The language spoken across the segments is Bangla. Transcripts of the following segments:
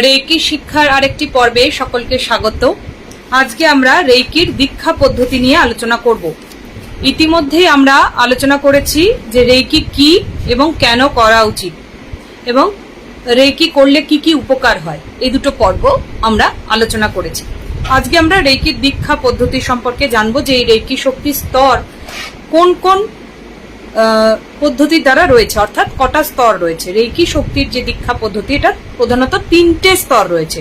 রেইকি শিক্ষার আরেকটি পর্বে সকলকে স্বাগত। আজকে আমরা রেইকির দীক্ষা পদ্ধতি নিয়ে আলোচনা করব। ইতিমধ্যেই আমরা আলোচনা করেছি যে রেইকি কি এবং কেন করা উচিত এবং রেইকি করলে কি কি উপকার হয়। এই দুটো পর্ব আমরা আলোচনা করেছি। আজকে আমরা রেইকির দীক্ষা পদ্ধতি সম্পর্কে জানব যে এই রেইকি শক্তির স্তর কোন কোন পদ্ধতির দ্বারা রয়েছে, অর্থাৎ কটা স্তর রয়েছে। রেইকি শক্তির যে দীক্ষা পদ্ধতি, এটা প্রধানত তিনটে স্তর রয়েছে।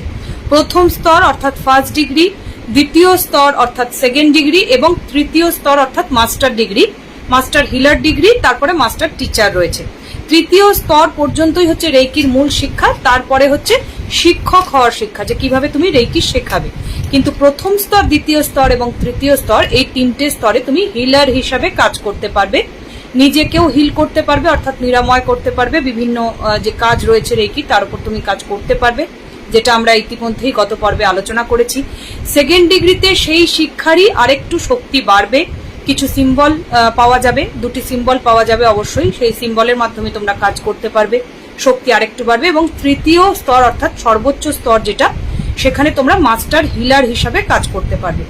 প্রথম স্তর অর্থাৎ ফার্স্ট ডিগ্রি দ্বিতীয় স্তর অর্থাৎ সেকেন্ড ডিগ্রি এবং তৃতীয় স্তর অর্থাৎ master degree master healer degree তারপরে মাস্টার টিচার রয়েছে। তৃতীয় স্তর পর্যন্তই হচ্ছে রেইকির মূল শিক্ষা, তারপরে হচ্ছে শিক্ষক হওয়ার শিক্ষা, যে কীভাবে তুমি রেইকি শেখাবে। কিন্তু প্রথম স্তর, দ্বিতীয় স্তর এবং তৃতীয় স্তর, এই তিনটে স্তরে তুমি হিলার হিসাবে কাজ করতে পারবে। নিজেকেও হিল করতে পারবে, অর্থাৎ নিরাময় করতে পারবে। বিভিন্ন যে কাজ রয়েছে রেকি, তার উপর তুমি কাজ করতে পারবে, যেটা আমরা ইতিমধ্যেই গত পর্বে আলোচনা করেছি। সেকেন্ড ডিগ্রিতে সেই শিক্ষারই আরেকটু শক্তি বাড়বে। কিছু সিম্বল পাওয়া যাবে, দুটি সিম্বল পাওয়া যাবে অবশ্যই। সেই সিম্বলের মাধ্যমে তোমরা কাজ করতে পারবে, শক্তি আরেকটু বাড়বে এবং তৃতীয় স্তর, অর্থাৎ সর্বোচ্চ স্তর যেটা, সেখানে তোমরা মাস্টার হিলার হিসাবে কাজ করতে পারবে।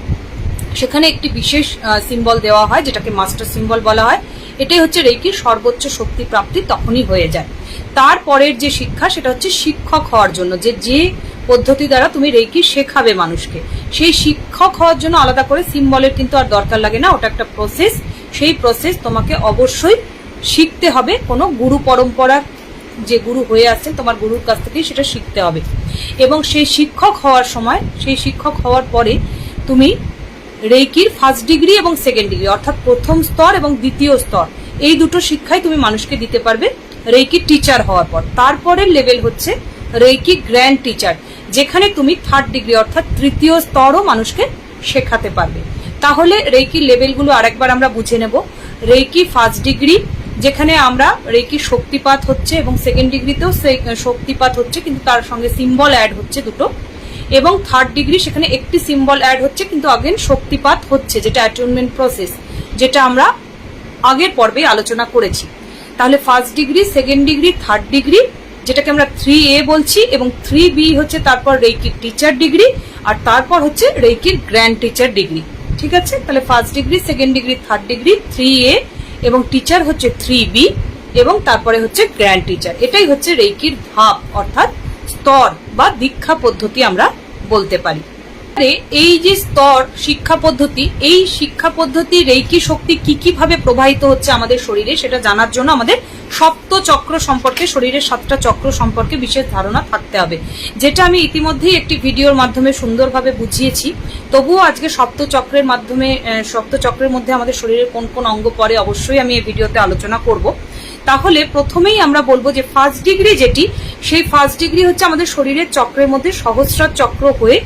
সেখানে একটি বিশেষ সিম্বল দেওয়া হয়, যেটাকে মাস্টার সিম্বল বলা হয়। এটাই হচ্ছে রেইকির সর্বোচ্চ শক্তি প্রাপ্তি তখনই হয়ে যায়। তারপরের যে শিক্ষা, সেটা হচ্ছে শিক্ষক হওয়ার জন্য, যে যে পদ্ধতি দ্বারা তুমি রেকি শেখাবে মানুষকে। সেই শিক্ষক হওয়ার জন্য আলাদা করে সিম্বলের কিন্তু আর দরকার লাগে না, ওটা একটা প্রসেস সেই প্রসেস তোমাকে অবশ্যই শিখতে হবে। কোনো গুরু পরম্পরার যে গুরু হয়ে আসছেন তোমার গুরুর কাছ থেকেই সেটা শিখতে হবে। এবং সেই শিক্ষক হওয়ার সময়, সেই শিক্ষক হওয়ার পরে তুমি রেইকির ফার্স্ট ডিগ্রি এবং সেকেন্ড ডিগ্রি অর্থাৎ প্রথম স্তর এবং দ্বিতীয় স্তর, এই দুটো শিক্ষাই তুমি মানুষকে দিতে পারবে রেইকি টিচার হওয়ার পর। তারপরের লেভেল হচ্ছে রেইকি গ্র্যান্ড টিচার যেখানে তুমি থার্ড ডিগ্রি অর্থাৎ তৃতীয় স্তরও মানুষকে শেখাতে পারবে। তাহলে রেইকি লেভেলগুলো আরেকবার আমরা বুঝে নেব। রেইকি ফার্স্ট ডিগ্রি যেখানে আমরা রেইকি শক্তিপাত হচ্ছে এবং সেকেন্ড ডিগ্রিতেও শক্তিপাত হচ্ছে, কিন্তু তার সঙ্গে সিম্বল অ্যাড হচ্ছে দুটো। এবং থার্ড ডিগ্রি সেখানে একটি সিম্বল অ্যাড হচ্ছে, কিন্তু আগেন শক্তিপাত হচ্ছে, যেটা অ্যাটুনমেন্ট প্রসেস যেটা আমরা আগের পর্বে আলোচনা করেছি। তাহলে first degree second degree third degree যেটাকে আমরা থ্রি এ বলছি, এবং থ্রি বি হচ্ছে তারপর রেইকির টিচার ডিগ্রি আর তারপর হচ্ছে রেইকির গ্র্যান্ড টিচার ডিগ্রি ঠিক আছে? তাহলে first degree second degree third degree three A এবং টিচার হচ্ছে থ্রি বি এবং তারপরে হচ্ছে গ্র্যান্ড টিচার এটাই হচ্ছে রেইকির ভাব, অর্থাৎ স্তর বা দীক্ষা পদ্ধতি আমরা বলতে পারি। এই যে স্তর, শিক্ষা পদ্ধতি, এই শিক্ষা পদ্ধতি রেইকি শক্তি কি কি ভাবে প্রবাহিত হচ্ছে আমাদের শরীরে সেটা জানার জন্য আমাদের সপ্ত চক্র সম্পর্কে, শরীরের সাতটা চক্র সম্পর্কে বিশেষ ধারণা থাকতে হবে। যেটা আমি ইতিমধ্যেই একটি ভিডিওর মাধ্যমে সুন্দরভাবে বুঝিয়েছি। তবুও আজকে সপ্ত চক্রের মাধ্যমে সপ্ত চক্রের মধ্যে আমাদের শরীরের কোন কোন অঙ্গ পড়ে অবশ্যই আমি এই ভিডিওতে আলোচনা করব। তাহলে প্রথমেই আমরা বলব যে ফার্স্ট ডিগ্রি যেটি সেই ফার্স্ট ডিগ্রি হচ্ছে আমাদের শরীরের চক্রের মধ্যে সহস্রার চক্র হয়ে,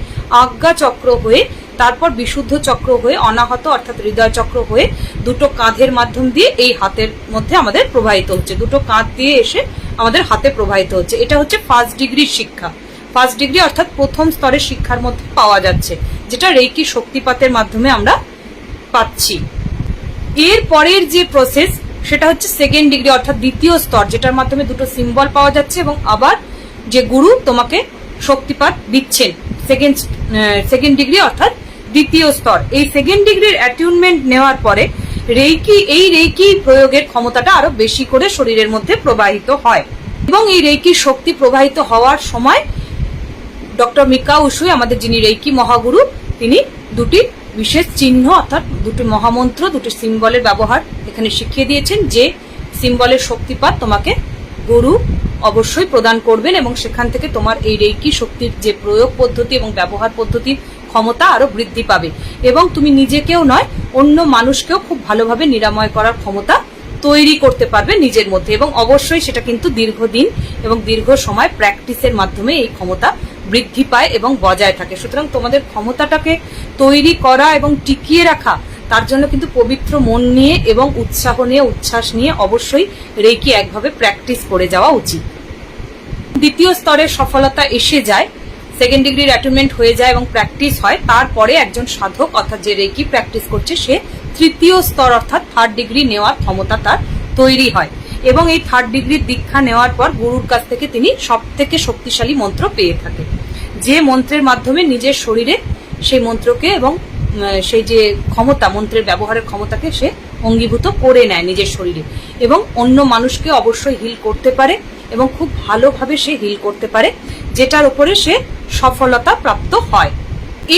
আজ্ঞা চক্র হয়ে, তারপর বিশুদ্ধ চক্র হয়ে, অনাহত অর্থাৎ হৃদয় চক্র হয়ে দুটো কাঁধের মাধ্যম দিয়ে এই হাতের মধ্যে আমাদের প্রবাহিত হচ্ছে। দুটো কাঁধ দিয়ে এসে আমাদের হাতে প্রবাহিত হচ্ছে। এটা হচ্ছে ফার্স্ট ডিগ্রির শিক্ষা। ফার্স্ট ডিগ্রি অর্থাৎ প্রথম স্তরের শিক্ষার মধ্যে পাওয়া যাচ্ছে, যেটা রেইকি শক্তিপাতের মাধ্যমে আমরা পাচ্ছি। এর পরের যে প্রসেস সেটা হচ্ছে সেকেন্ড ডিগ্রি অর্থাৎ দ্বিতীয় স্তর, যেটার মাধ্যমে দুটো সিম্বল পাওয়া যাচ্ছে এবং আবার যে গুরু তোমাকে শক্তিপাত দিচ্ছেন সেকেন্ড সেকেন্ড ডিগ্রি অর্থাৎ দ্বিতীয় স্তর। এই সেকেন্ড ডিগ্রির অ্যাটিউনমেন্ট নেওয়ার পরে রেইকি, এই রেইকি প্রয়োগের ক্ষমতাটা আরও বেশি করে শরীরের মধ্যে প্রবাহিত হয়। এবং এই রেইকি শক্তি প্রবাহিত হওয়ার সময় ডক্টর মিকা উসুই আমাদের যিনি রেইকি মহাগুরু, তিনি দুটি বিশেষ চিহ্ন অর্থাৎ দুটি মহামন্ত্র, দুটি সিম্বলের ব্যবহার এখানে শিখিয়ে দিয়েছেন যে সিম্বলের শক্তিপাত তোমাকে গুরু অবশ্যই প্রদান করবেন এবং সেখান থেকে তোমার এই রেইকি শক্তির যে প্রয়োগ পদ্ধতি এবং ব্যবহার পদ্ধতির ক্ষমতা আরও বৃদ্ধি পাবে। এবং তুমি নিজেকেও নয়, অন্য মানুষকেও খুব ভালোভাবে নিরাময় করার ক্ষমতা তৈরি করতে পারবে নিজের মধ্যে এবং অবশ্যই সেটা কিন্তু দীর্ঘদিন এবং দীর্ঘ সময় প্র্যাকটিসের মাধ্যমে এই ক্ষমতা বৃদ্ধি পায় এবং বজায় থাকে। সুতরাং তোমাদের ক্ষমতাটাকে তৈরি করা এবং টিকিয়ে রাখা তার জন্য কিন্তু পবিত্র মন নিয়ে এবং উৎসাহ নিয়ে, উচ্ছ্বাস নিয়ে অবশ্যই রেকি একভাবে প্র্যাকটিস করে যাওয়া উচিত। দ্বিতীয় স্তরের সফলতা এসে যায় সেকেন্ড ডিগ্রির অ্যাটেনমেন্ট হয়ে যায় এবং প্র্যাকটিস হয়। তারপরে একজন সাধক, অর্থাৎ যে রেকি প্র্যাকটিস করছে, সে তৃতীয় স্তর, অর্থাৎ থার্ড ডিগ্রি নেওয়ার ক্ষমতা তার তৈরি হয় এবং এই থার্ড ডিগ্রির দীক্ষা নেওয়ার পর গুরুর কাছ থেকে তিনি সব থেকে শক্তিশালী মন্ত্র পেয়ে থাকে যে মন্ত্রের মাধ্যমে নিজের শরীরে সেই মন্ত্রকে এবং সেই যে ক্ষমতা, মন্ত্রের ব্যবহারের ক্ষমতাকে সে অঙ্গীভূত করে নেয় নিজের শরীরে। এবং অন্য মানুষকে অবশ্যই হিল করতে পারে এবং খুব ভালোভাবে সে হিল করতে পারে, যেটার উপরে সে সফলতা প্রাপ্ত হয়।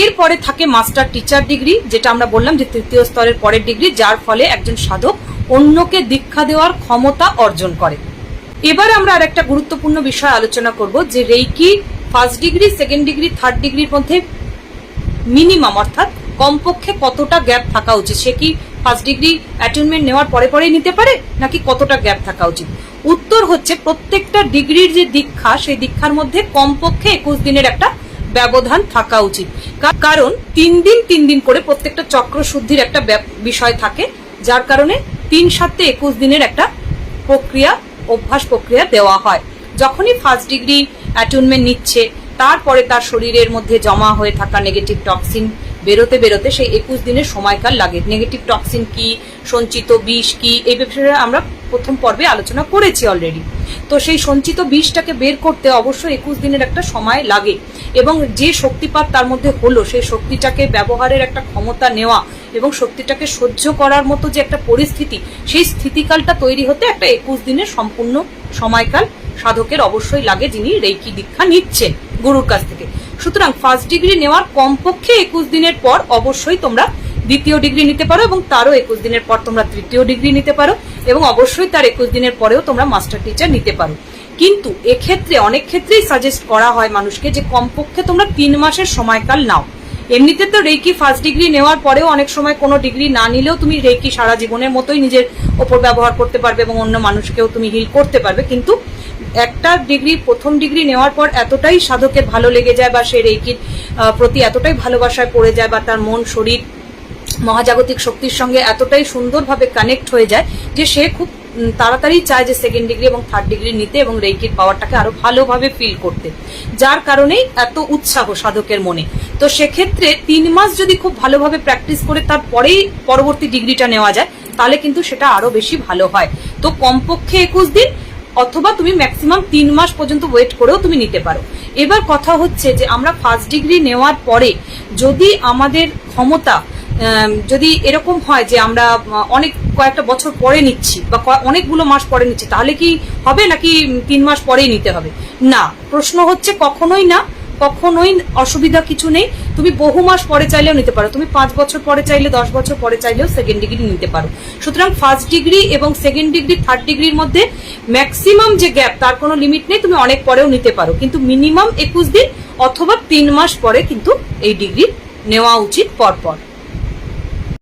এরপরে থাকে মাস্টার টিচার ডিগ্রি যেটা আমরা বললাম যে তৃতীয় স্তরের পরের ডিগ্রি যার ফলে একজন সাধক অন্যকে দীক্ষা দেওয়ার ক্ষমতা অর্জন করে। এবার আমরা আর একটা গুরুত্বপূর্ণ বিষয় আলোচনা করব, যে Reiki first degree second degree third ডিগ্রির মধ্যে মিনিমাম অর্থাৎ কমপক্ষে কতটা গ্যাপ থাকা উচিত? সে কি ফার্স্ট ডিগ্রি অ্যাটেনমেন্ট নেওয়ার পরে পরেই নিতে পারে, নাকি কতটা গ্যাপ থাকা উচিত? উত্তর হচ্ছে প্রত্যেকটা ডিগ্রির যে দীক্ষা, সেই দীক্ষার মধ্যে কমপক্ষে একুশ দিনের একটা ব্যবধান থাকা উচিত। কারণ তিন দিন তিন দিন করে প্রত্যেকটা চক্র শুদ্ধির একটা বিষয় থাকে, যার কারণে তিন সাতে একুশ দিনের একটা প্রক্রিয়া, অভ্যাস প্রক্রিয়া দেওয়া হয়। যখনই ফার্স্ট ডিগ্রি অ্যাটুনমেন্ট নিচ্ছে, তারপরে তার শরীরের মধ্যে জমা হয়ে থাকা নেগেটিভ টক্সিন বেরোতে বেরোতে সেই একুশ দিনের সময়কাল লাগে। নেগেটিভ টক্সিন কি, সঞ্চিত বিষ কি, এই বিষয়ে আমরা প্রথম পর্বে আলোচনা করেছি অলরেডি তো সেই সঞ্চিত বিষটাকে বের করতে অবশ্যই একুশ দিনের একটা সময় লাগে এবং যে শক্তিপাত তার মধ্যে হলো, সেই শক্তিটাকে ব্যবহারের একটা ক্ষমতা নেওয়া এবং শক্তিটাকে সহ্য করার মতো যে একটা পরিস্থিতি, সেই স্থিতিকালটা তৈরি হতে একটা একুশ দিনের সম্পূর্ণ সময়কাল সাধকের অবশ্যই লাগে যিনি রেইকি দীক্ষা নিচ্ছেন গুরুর কাছ থেকে। সুতরাং ফার্স্ট ডিগ্রি নেওয়ার কমপক্ষে একুশ দিনের পর অবশ্যই তোমরা দ্বিতীয় ডিগ্রি নিতে পারো এবং তারও একুশ দিনের পর তোমরা তৃতীয় ডিগ্রি নিতে পারো এবং অবশ্যই তার একুশ দিনের পরেও তোমরা মাস্টার টিচার নিতে পারো। কিন্তু এক্ষেত্রে, অনেক ক্ষেত্রেই সাজেস্ট করা হয় মানুষকে যে কমপক্ষে তোমরা তিন মাসের সময়কাল নাও। এমনিতে তো রেকি ফার্স্ট ডিগ্রি নেওয়ার পরেও অনেক সময় কোনো ডিগ্রি না নিলেও তুমি রেকি সারা জীবনের মতোই নিজের ওপর ব্যবহার করতে পারবে এবং অন্য মানুষকেও তুমি হিল করতে পারবে। কিন্তু একটা ডিগ্রি, প্রথম ডিগ্রি নেওয়ার পর এতটাই সাধকের ভালো লেগে যায় বা সে রেকির প্রতি এতটাই ভালোবাসায় পড়ে যায় বা তার মন, শরীর, মহাজাগতিক শক্তির সঙ্গে এতটাই সুন্দরভাবে কানেক্ট হয়ে যায় যে সে খুব তাড়াতাড়ি চায় যে সেকেন্ড ডিগ্রি এবং থার্ড ডিগ্রি নিতে এবং রেইকির পাওয়ারটাকে আরও ভালোভাবে ফিল করতে। যার কারণেই এত উৎসাহ সাধকের মনে। তো সেক্ষেত্রে তিন মাস যদি খুব ভালোভাবে প্র্যাকটিস করে তারপরেই পরবর্তী ডিগ্রিটা নেওয়া যায়, তাহলে কিন্তু সেটা আরও বেশি ভালো হয়। তো কমপক্ষে একুশ দিন অথবা তুমি ম্যাক্সিমাম তিন মাস পর্যন্ত ওয়েট করেও তুমি নিতে পারো। এবার কথা হচ্ছে যে, আমরা ফার্স্ট ডিগ্রি নেওয়ার পরে যদি আমাদের ক্ষমতা যদি এরকম হয় যে আমরা অনেক কয়েকটা বছর পরে নিচ্ছি বা অনেকগুলো মাস পরে নিচ্ছি, তাহলে কি হবে নাকি তিন মাস পরেই নিতে হবে? না। প্রশ্ন হচ্ছে কখনোই না। কখনোই অসুবিধা কিছু নেই। তুমি বহু মাস পরে চাইলেও নিতে পারো। তুমি পাঁচ বছর পরে চাইলে, দশ বছর পরে চাইলেও সেকেন্ড ডিগ্রি নিতে পারো। সুতরাং ফার্স্ট ডিগ্রি এবং সেকেন্ড ডিগ্রি থার্ড ডিগ্রির মধ্যে ম্যাক্সিমাম যে গ্যাপ তার কোনো লিমিট নেই, তুমি অনেক পরেও নিতে পারো। কিন্তু মিনিমাম একুশ দিন অথবা তিন মাস পরে কিন্তু এই ডিগ্রি নেওয়া উচিত পরপর।